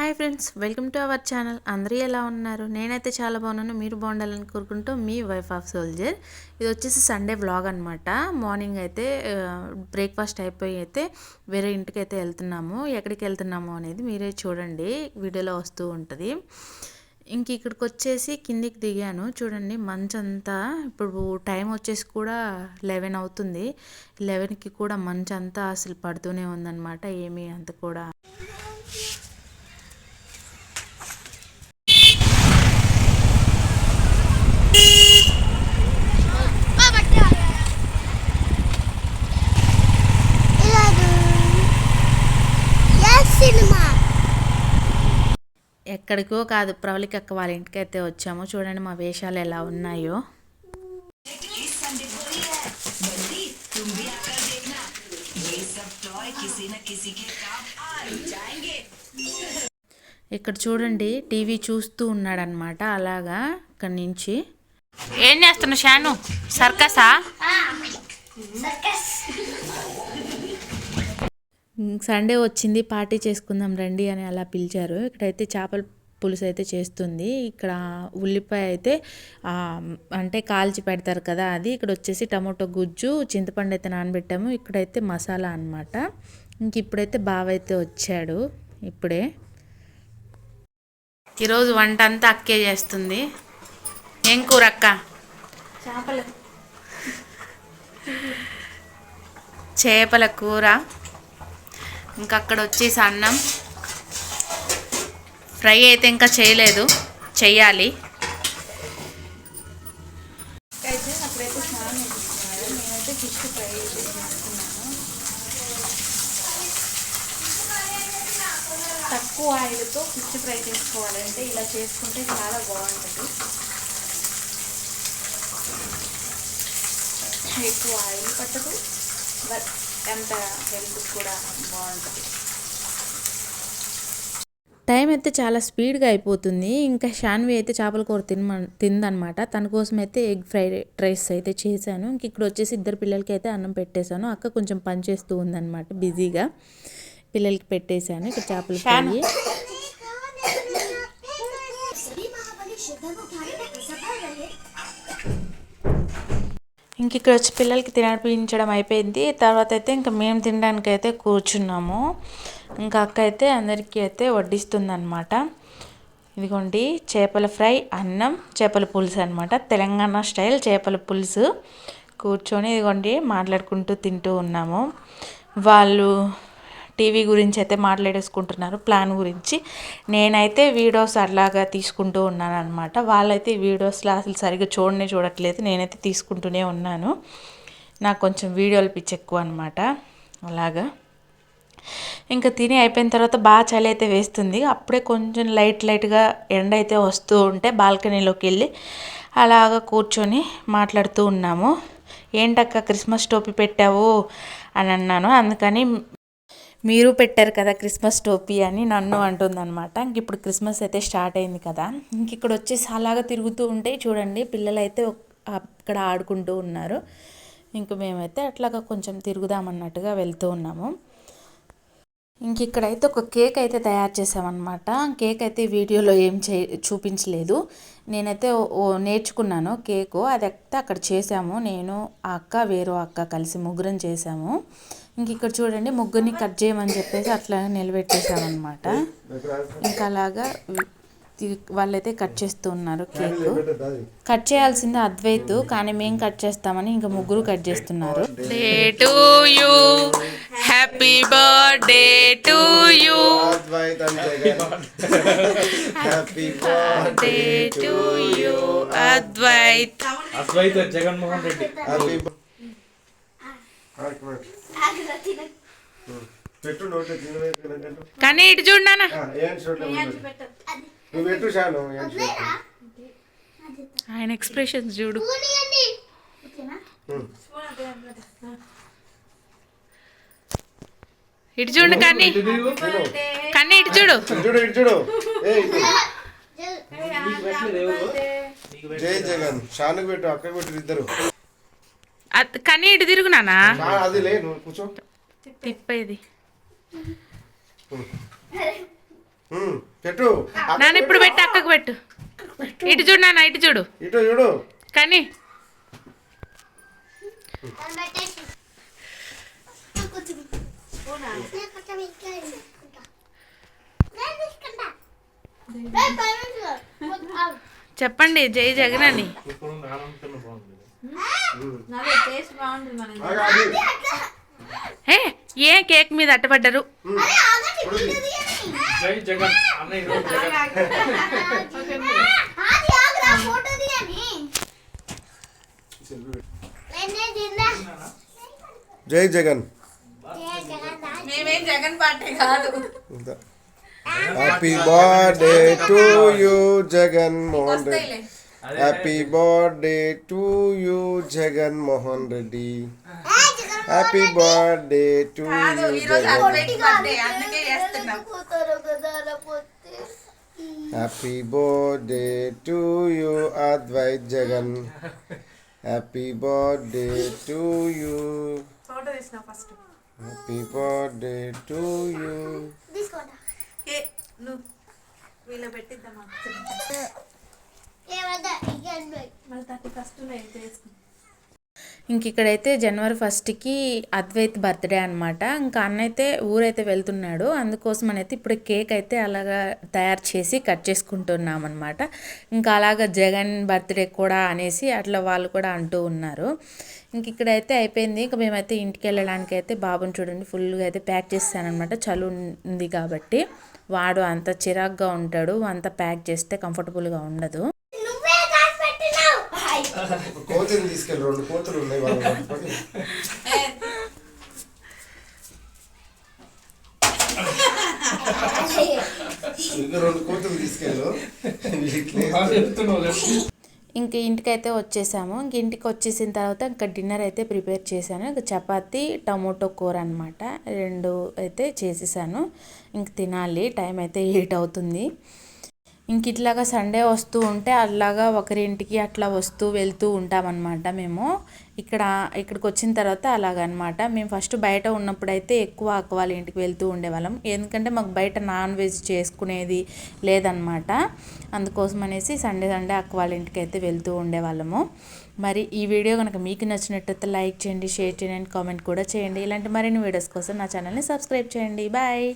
Hi friends welcome to our channel. అందరూ ఎలా ఉన్నారు? నేనైతే చాలా బాగున్నాను. మీరు బాగుండాలని కోరుకుంటూ మీ వైఫ్ ఆఫ్ సోల్జర్ ఇది వచ్చేసి సండే వ్లాగ్ అనమాట మార్నింగ్ అయితే బ్రేక్ఫాస్ట్ అయిపోయి అయితే వేరే ఇంటికి అయితే వెళ్తున్నాము. ఎక్కడికి వెళ్తున్నాము అనేది మీరే చూడండి. వీడియోలో వస్తూ ఉంటుంది. ఇంక ఇక్కడికి వచ్చేసి కిందికి దిగాను. చూడండి మంచంతా ఇప్పుడు టైం వచ్చేసి కూడా లెవెన్ అవుతుంది. లెవెన్కి కూడా మంచంతా అసలు పడుతూనే ఉందన్నమాట. ఏమీ అంత కూడా సినిమా. ఎక్కడికో కాదు ప్రవళిక అక్క వాళ్ళ ఇంటికి అయితే వచ్చాము. చూడండి మా వేషాలు ఎలా ఉన్నాయో. ఇక్కడ చూడండి టీవీ చూస్తూ ఉన్నాడనమాట అలాగా ఇక్కడి నుంచి. ఏం చేస్తున్నావు షాను? సర్కసా. సండే వచ్చింది పార్టీ చేసుకుందాం రండి అని అలా పిలిచారు. ఇక్కడైతే చేపల పులుసు అయితే చేస్తుంది. ఇక్కడ ఉల్లిపాయ అయితే అంటే కాల్చి పెడతారు కదా అది. ఇక్కడ వచ్చేసి టమాటో గుజ్జు చింతపండు అయితే నానబెట్టాము. ఇక్కడైతే మసాలా అన్నమాట. ఇంక ఇప్పుడైతే బావ అయితే వచ్చాడు. ఇప్పుడే. ఈరోజు వంట అంతా అక్కే చేస్తుంది. ఏం కూర అక్క? చేపలు. చేపల కూర. ఇంకా అక్కడ వచ్చేసి అన్నం. ఫ్రై అయితే ఇంకా చేయలేదు. చెయ్యాలి. అయితే అప్పుడైతే స్నానం చేస్తున్నాడు నేనైతే ఫిష్ ఫ్రై చేసుకున్నాను తక్కువ ఆయిల్తో ఫిష్ ఫ్రై చేసుకోవాలంటే ఇలా చేసుకుంటే చాలా బాగుంటుంది. ఎక్కువ ఆయిల్ పట్టదు. బట్ ఎంత హెల్త్ కూడా బాగుంటుంది. టైం అయితే చాలా స్పీడ్గా అయిపోతుంది. ఇంకా షాన్వి అయితే చేపల కూర తినమ తిందనమాట. తన కోసం అయితే ఎగ్ ఫ్రైడ్ రైస్ అయితే చేశాను. ఇంక ఇక్కడ వచ్చేసి ఇద్దరు పిల్లలకి అయితే అన్నం పెట్టేశాను. అక్క కొంచెం పని చేస్తూ ఉందన్నమాట బిజీగా. పిల్లలకి పెట్టేశాను. ఇక్కడ చేపల ఫ్రై. ఇంక ఇక్కడ వచ్చి పిల్లలకి తినిపించడం అయిపోయింది. తర్వాత అయితే ఇంకా మేము తినడానికి అయితే కూర్చున్నాము. ఇంకా అక్క అయితే అందరికీ అయితే వడ్డిస్తుంది అనమాట ఇదిగోండి చేపల ఫ్రై అన్నం చేపల పులుసు అనమాట తెలంగాణ స్టైల్ చేపల పులుసు. కూర్చొని ఇదిగోండి మాట్లాడుకుంటూ తింటూ ఉన్నాము. వాళ్ళు టీవీ గురించి అయితే మాట్లాడేసుకుంటున్నారు ప్లాన్ గురించి. నేనైతే వీడియోస్ అలాగా తీసుకుంటూ ఉన్నాను అనమాట వాళ్ళైతే వీడియోస్లో అసలు సరిగ్గా చూడనే చూడట్లేదు. నేనైతే తీసుకుంటూనే ఉన్నాను. నాకు కొంచెం వీడియోలు పిచ్చి ఎక్కువ అనమాట అలాగా. ఇంకా తిని అయిపోయిన తర్వాత బాగా చలి అయితే వేస్తుంది. అప్పుడే కొంచెం లైట్ లైట్గా ఎండ అయితే వస్తూ ఉంటే బాల్కనీలోకి వెళ్ళి అలాగా కూర్చొని మాట్లాడుతూ ఉన్నాము. ఏంటక్క క్రిస్మస్ టోపీ పెట్టావు? అని అన్నాను. అందుకని మీరు పెట్టారు కదా క్రిస్మస్ టోపీ అని నన్ను అంటుందన్నమాట. ఇంక ఇప్పుడు క్రిస్మస్ అయితే స్టార్ట్ అయింది కదా. ఇంక ఇక్కడ వచ్చేసి అలాగా తిరుగుతూ ఉంటే చూడండి పిల్లలు అయితే అక్కడ ఆడుకుంటూ ఉన్నారు. ఇంక మేమైతే అట్లాగా కొంచెం తిరుగుదామన్నట్టుగా వెళ్తూ ఉన్నాము. ఇంక ఇక్కడైతే ఒక కేక్ అయితే తయారు చేసామన్నమాట కేక్ అయితే వీడియోలో ఏం చే చూపించలేదు. నేనైతే ఓ- నేర్చుకున్నాను కేకు. అది అయితే అక్కడ చేసాము నేను ఆ అక్క వేరే అక్క కలిసి ముగ్గురం చేసాము ఇంక ఇక్కడ చూడండి ముగ్గురిని కట్ చేయమని చెప్పేసి అట్లా నిలబెట్టేసామన్నమాట ఇంకా అలాగా వాళ్ళైతే కట్ చేస్తూ ఉన్నారు కేక్. కట్ చేయాల్సింది అద్వైత్ కానీ మేము కట్ చేస్తామని ఇంకా ముగ్గురు కట్ చేస్తున్నారు. To you happy birthday to you Advaitham Jagan happy birthday to you Advaith Advaitha Jaganmohan Reddy happy పెట్టు కానీ ఇటు నువ్వు పెట్టు చూడలేదు. ఆయన ఎక్స్ప్రెషన్స్ చూడు. ఇటు చూడు కానీ. కానీ ఇటు చూడు. చూడు ఇటు చూడు. జై జగన్. షానుకు పెట్టు అక్కకు పెట్టు ఇద్దరు. కానీ ఇటు తిరుగు నానా తిప్పేది. పెట్టు. నాన్న ఇప్పుడు పెట్టు అక్కకు పెట్టు. ఇటు చూడు నాన్న ఇటు చూడు. ఇటు చూడు. కానీ. చెప్పండి జై జగన్ అని ఏ కేక్ మీద అట్టపడ్డారు? జై జగన్. జగన్. జై జగన్. మేమేం జగన్ పార్టీ కాదు. Happy birthday to you Jagan. Mohan Reddy happy birthday to you Jagan Mohan Reddy. Happy birthday to you Jagan. Happy birthday to you Advaith Jagan. Happy birthday to you photo తీసిన first. Happy birthday to you నువ్వు వీళ్ళు పెట్టిద్దామా మళ్ళీ thirty first చేసుకుంటాం ఇంక ఇక్కడైతే జనవరి ఫస్ట్కి Advait birthday అనమాట ఇంకా అన్న అయితే ఊరైతే వెళ్తున్నాడు. అందుకోసం అయితే ఇప్పుడు కేక్ అయితే అలాగా తయారు చేసి కట్ చేసుకుంటున్నాం అనమాట ఇంకా అలాగా జగన్ బర్త్డే కూడా అనేసి అట్లా వాళ్ళు కూడా అంటూ ఉన్నారు. ఇంక ఇక్కడైతే అయిపోయింది. ఇంకా మేమైతే ఇంటికి వెళ్ళడానికి అయితే బాబుని చూడండి ఫుల్గా అయితే ప్యాక్ చేస్తానమాట చలి ఉంది కాబట్టి. వాడు అంత చిరాగ్గా ఉంటాడు. అంత ప్యాక్ చేస్తే కంఫర్టబుల్గా ఉండదు. కోతిని తీసుకెళ్ళి రెండు కోతులు ఉన్నాయి వాళ్ళు పట్టుకొని. రెండు కోతులు తీసుకెళ్ళు. ఇంక ఇంటికైతే వచ్చేసాము. ఇంక ఇంటికి వచ్చేసిన తర్వాత ఇంకా డిన్నర్ అయితే ప్రిపేర్ చేశాను. ఇంకా చపాతి టమోటో కూర అనమాట రెండు అయితే చేసేసాను. ఇంక తినాలి. టైం అయితే ఎయిట్ అవుతుంది. ఇంక ఇట్లాగా సండే వస్తూ ఉంటే అలాగా ఒకరింటికి అట్లా వస్తూ వెళ్తూ ఉంటామన్నమాట మేము. ఇక్కడ ఇక్కడికి వచ్చిన తర్వాత అలాగనమాట మేము ఫస్ట్ బయట ఉన్నప్పుడైతే ఎక్కువ అక్క వాళ్ళ ఇంటికి వెళ్తూ ఉండేవాళ్ళం. ఎందుకంటే మాకు బయట నాన్ వెజ్ చేసుకునేది లేదనమాట అందుకోసం అనేసి సండే సండే అక్క వాళ్ళ ఇంటికి అయితే వెళ్తూ ఉండేవాళ్ళము. మరి ఈ వీడియో కనుక మీకు నచ్చినట్టయితే లైక్ చేయండి షేర్ చేయండి కామెంట్ కూడా చేయండి. ఇలాంటి మరిన్ని వీడియోస్ కోసం నా ఛానల్ని సబ్స్క్రైబ్ చేయండి. బాయ్!